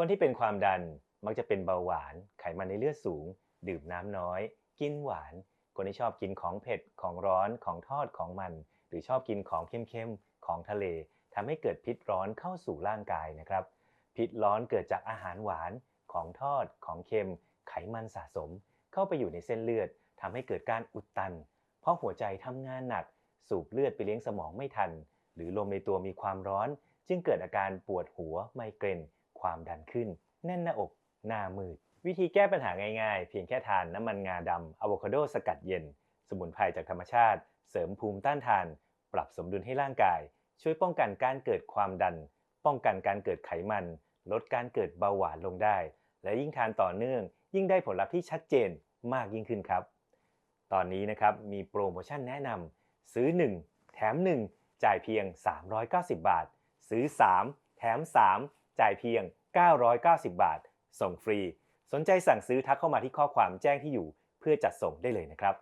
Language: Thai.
คนที่เป็นความดันมักจะเป็นเบาหวาน ไขมันในเลือดสูง ดื่มน้ำน้อย กินหวาน คนที่ชอบกินของเผ็ด ของร้อน ของทอด ของมัน หรือชอบกินของเค็มๆ ของทะเลทำให้เกิดพิษร้อนเข้าสู่ร่างกายนะครับ พิษร้อนเกิดจากอาหารหวาน ของทอด ของเค็ม ไขมันสะสม เข้าไปอยู่ในเส้นเลือดทำให้เกิดการอุดตัน เพราะหัวใจทำงานหนัก สูบเลือดไปเลี้ยงสมองไม่ทัน หรือลมในตัวมีความร้อน จึงเกิดอาการปวดหัว ไมเกรน ความดันขึ้น แน่นหน้าอก หน้ามืด วิธีแก้ปัญหาง่ายๆ เพียงแค่ทานน้ำมันงาดำอะโวคาโดสกัดเย็น สมุนไพรจากธรรมชาติ เสริมภูมิต้านทาน ปรับสมดุลให้ร่างกาย ช่วยป้องกันการเกิดความดัน ป้องกันการเกิดไขมัน ลดการเกิดเบาหวานลงได้ และยิ่งทานต่อเนื่อง ยิ่งได้ผลลัพธ์ที่ชัดเจนมากยิ่งขึ้นครับ ตอนนี้นะครับมีโปรโมชั่นแนะนำซื้อ 1 แถม 1 จ่ายเพียง 390 บาท ซื้อ 3 แถม 3 จ่ายเพียง 990 บาท ส่งฟรี สนใจสั่งซื้อทักเข้ามาที่ข้อความแจ้งที่อยู่ เพื่อจัดส่งได้เลยนะครับ